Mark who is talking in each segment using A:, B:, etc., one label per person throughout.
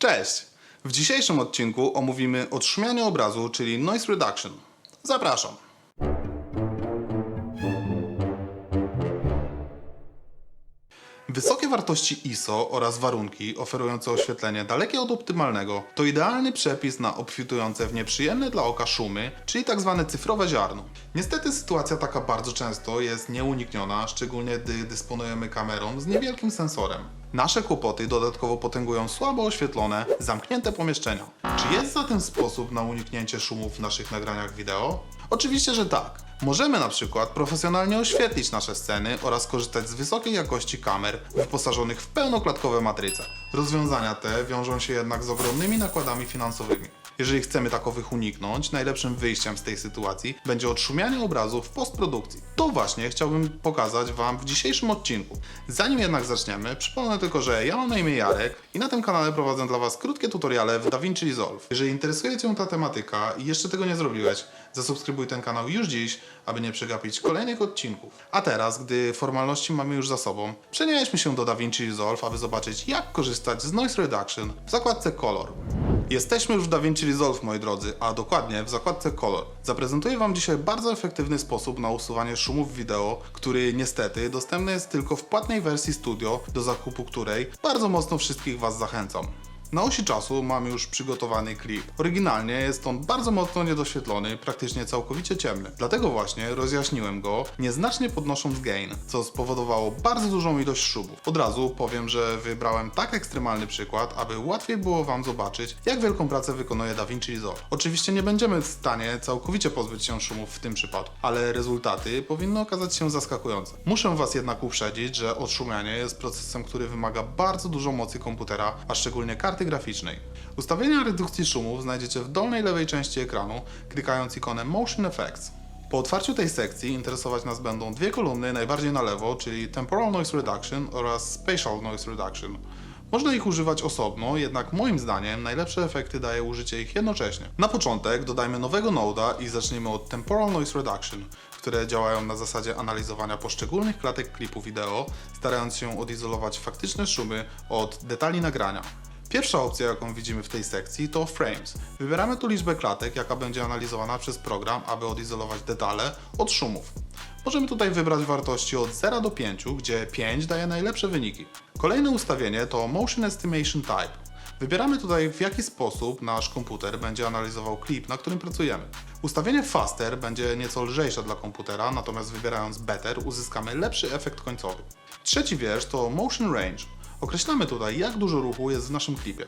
A: Cześć! W dzisiejszym odcinku omówimy odszumianie obrazu, czyli noise reduction. Zapraszam! Wartości ISO oraz warunki oferujące oświetlenie dalekie od optymalnego to idealny przepis na obfitujące w nieprzyjemne dla oka szumy, czyli tak zwane cyfrowe ziarno. Niestety sytuacja taka bardzo często jest nieunikniona, szczególnie gdy dysponujemy kamerą z niewielkim sensorem. Nasze kłopoty dodatkowo potęgują słabo oświetlone, zamknięte pomieszczenia. Czy jest zatem sposób na uniknięcie szumów w naszych nagraniach wideo? Oczywiście, że tak. Możemy na przykład profesjonalnie oświetlić nasze sceny oraz korzystać z wysokiej jakości kamer wyposażonych w pełnoklatkowe matryce. Rozwiązania te wiążą się jednak z ogromnymi nakładami finansowymi. Jeżeli chcemy takowych uniknąć, najlepszym wyjściem z tej sytuacji będzie odszumianie obrazu w postprodukcji. To właśnie chciałbym pokazać Wam w dzisiejszym odcinku. Zanim jednak zaczniemy, przypomnę tylko, że ja mam na imię Jarek i na tym kanale prowadzę dla Was krótkie tutoriale w DaVinci Resolve. Jeżeli interesuje Cię ta tematyka i jeszcze tego nie zrobiłeś, zasubskrybuj ten kanał już dziś, aby nie przegapić kolejnych odcinków. A teraz, gdy formalności mamy już za sobą, przenieśmy się do DaVinci Resolve, aby zobaczyć jak korzystać z Noise Reduction w zakładce Color. Jesteśmy już w DaVinci Resolve, moi drodzy, a dokładnie w zakładce Color. Zaprezentuję Wam dzisiaj bardzo efektywny sposób na usuwanie szumów wideo, który niestety dostępny jest tylko w płatnej wersji Studio, do zakupu której bardzo mocno wszystkich Was zachęcam. Na osi czasu mamy już przygotowany klip. Oryginalnie jest on bardzo mocno niedoświetlony, praktycznie całkowicie ciemny. Dlatego właśnie rozjaśniłem go, nieznacznie podnosząc gain, co spowodowało bardzo dużą ilość szumów. Od razu powiem, że wybrałem tak ekstremalny przykład, aby łatwiej było Wam zobaczyć, jak wielką pracę wykonuje DaVinci Resolve. Oczywiście nie będziemy w stanie całkowicie pozbyć się szumów w tym przypadku, ale rezultaty powinny okazać się zaskakujące. Muszę Was jednak uprzedzić, że odszumianie jest procesem, który wymaga bardzo dużo mocy komputera, a szczególnie karty graficznej. Ustawienia redukcji szumów znajdziecie w dolnej lewej części ekranu, klikając ikonę Motion Effects. Po otwarciu tej sekcji interesować nas będą dwie kolumny najbardziej na lewo, czyli Temporal Noise Reduction oraz Spatial Noise Reduction. Można ich używać osobno, jednak moim zdaniem najlepsze efekty daje użycie ich jednocześnie. Na początek dodajmy nowego noda i zacznijmy od Temporal Noise Reduction, które działają na zasadzie analizowania poszczególnych klatek klipu wideo, starając się odizolować faktyczne szumy od detali nagrania. Pierwsza opcja, jaką widzimy w tej sekcji, to Frames. Wybieramy tu liczbę klatek, jaka będzie analizowana przez program, aby odizolować detale od szumów. Możemy tutaj wybrać wartości od 0 do 5, gdzie 5 daje najlepsze wyniki. Kolejne ustawienie to Motion Estimation Type. Wybieramy tutaj w jaki sposób nasz komputer będzie analizował klip, na którym pracujemy. Ustawienie Faster będzie nieco lżejsze dla komputera, natomiast wybierając Better uzyskamy lepszy efekt końcowy. Trzeci wiersz to Motion Range. Określamy tutaj, jak dużo ruchu jest w naszym klipie.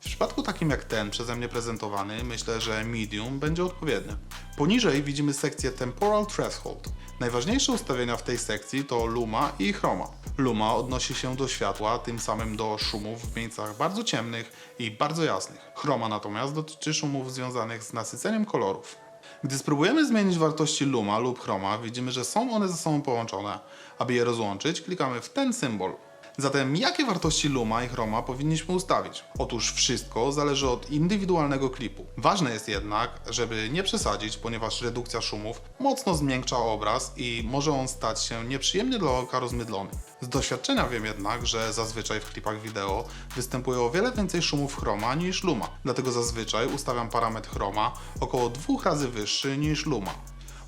A: W przypadku takim jak ten przeze mnie prezentowany, myślę, że medium będzie odpowiednie. Poniżej widzimy sekcję Temporal Threshold. Najważniejsze ustawienia w tej sekcji to Luma i Chroma. Luma odnosi się do światła, tym samym do szumów w miejscach bardzo ciemnych i bardzo jasnych. Chroma natomiast dotyczy szumów związanych z nasyceniem kolorów. Gdy spróbujemy zmienić wartości Luma lub Chroma, widzimy, że są one ze sobą połączone. Aby je rozłączyć, klikamy w ten symbol. Zatem jakie wartości Luma i Chroma powinniśmy ustawić? Otóż wszystko zależy od indywidualnego klipu. Ważne jest jednak, żeby nie przesadzić, ponieważ redukcja szumów mocno zmiękcza obraz i może on stać się nieprzyjemnie dla oka rozmydlony. Z doświadczenia wiem jednak, że zazwyczaj w klipach wideo występuje o wiele więcej szumów Chroma niż Luma. Dlatego zazwyczaj ustawiam parametr Chroma około dwóch razy wyższy niż Luma.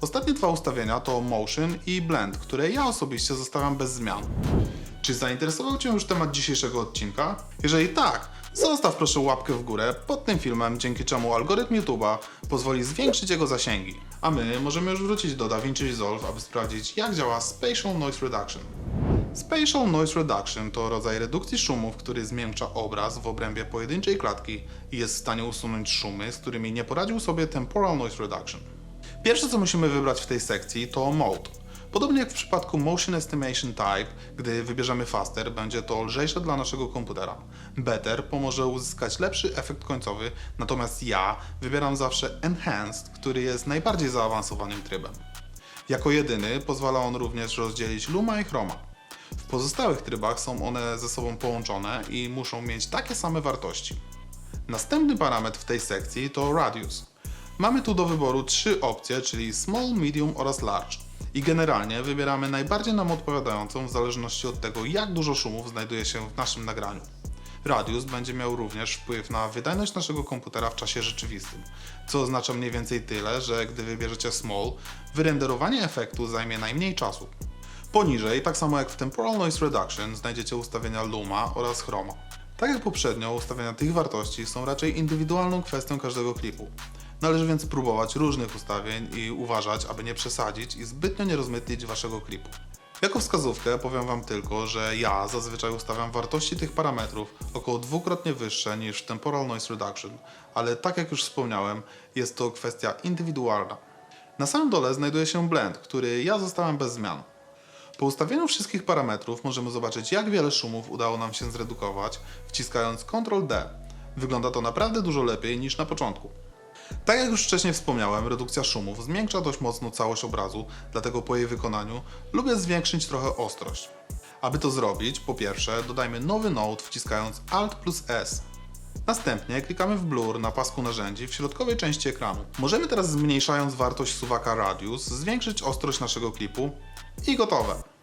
A: Ostatnie dwa ustawienia to Motion i Blend, które ja osobiście zostawiam bez zmian. Czy zainteresował Cię już temat dzisiejszego odcinka? Jeżeli tak, zostaw proszę łapkę w górę pod tym filmem, dzięki czemu algorytm YouTube'a pozwoli zwiększyć jego zasięgi. A my możemy już wrócić do DaVinci Resolve, aby sprawdzić jak działa Spatial Noise Reduction. Spatial Noise Reduction to rodzaj redukcji szumów, który zmiękcza obraz w obrębie pojedynczej klatki i jest w stanie usunąć szumy, z którymi nie poradził sobie Temporal Noise Reduction. Pierwsze co musimy wybrać w tej sekcji to Mode. Podobnie jak w przypadku Motion Estimation Type, gdy wybierzemy Faster, będzie to lżejsze dla naszego komputera. Better pomoże uzyskać lepszy efekt końcowy, natomiast ja wybieram zawsze Enhanced, który jest najbardziej zaawansowanym trybem. Jako jedyny pozwala on również rozdzielić Luma i Chroma. W pozostałych trybach są one ze sobą połączone i muszą mieć takie same wartości. Następny parametr w tej sekcji to Radius. Mamy tu do wyboru trzy opcje, czyli Small, Medium oraz Large. I generalnie wybieramy najbardziej nam odpowiadającą w zależności od tego, jak dużo szumów znajduje się w naszym nagraniu. Radius będzie miał również wpływ na wydajność naszego komputera w czasie rzeczywistym, co oznacza mniej więcej tyle, że gdy wybierzecie Small, wyrenderowanie efektu zajmie najmniej czasu. Poniżej, tak samo jak w Temporal Noise Reduction, znajdziecie ustawienia Luma oraz Chroma. Tak jak poprzednio, ustawienia tych wartości są raczej indywidualną kwestią każdego klipu. Należy więc próbować różnych ustawień i uważać, aby nie przesadzić i zbytnio nie rozmytlić waszego klipu. Jako wskazówkę powiem Wam tylko, że ja zazwyczaj ustawiam wartości tych parametrów około dwukrotnie wyższe niż Temporal Noise Reduction, ale tak jak już wspomniałem, jest to kwestia indywidualna. Na samym dole znajduje się blend, który ja zostawiam bez zmian. Po ustawieniu wszystkich parametrów możemy zobaczyć, jak wiele szumów udało nam się zredukować, wciskając Ctrl D. Wygląda to naprawdę dużo lepiej niż na początku. Tak jak już wcześniej wspomniałem, redukcja szumów zwiększa dość mocno całość obrazu, dlatego po jej wykonaniu lubię zwiększyć trochę ostrość. Aby to zrobić, po pierwsze dodajmy nowy node wciskając Alt plus S. Następnie klikamy w Blur na pasku narzędzi w środkowej części ekranu. Możemy teraz zmniejszając wartość suwaka Radius zwiększyć ostrość naszego klipu i gotowe.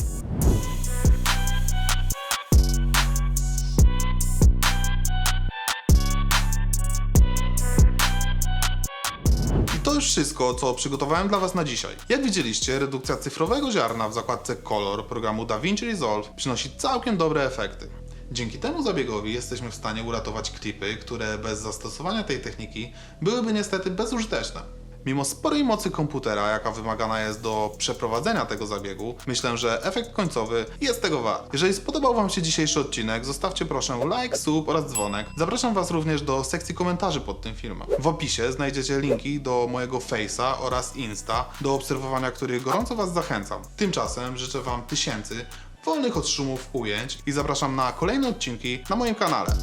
A: Już wszystko, co przygotowałem dla Was na dzisiaj. Jak widzieliście, redukcja cyfrowego ziarna w zakładce Color programu DaVinci Resolve przynosi całkiem dobre efekty. Dzięki temu zabiegowi jesteśmy w stanie uratować klipy, które bez zastosowania tej techniki byłyby niestety bezużyteczne. Mimo sporej mocy komputera, jaka wymagana jest do przeprowadzenia tego zabiegu, myślę, że efekt końcowy jest tego wart. Jeżeli spodobał Wam się dzisiejszy odcinek, zostawcie proszę like, sub oraz dzwonek. Zapraszam Was również do sekcji komentarzy pod tym filmem. W opisie znajdziecie linki do mojego Face'a oraz Insta, do obserwowania których gorąco Was zachęcam. Tymczasem życzę Wam tysięcy wolnych od szumów ujęć i zapraszam na kolejne odcinki na moim kanale.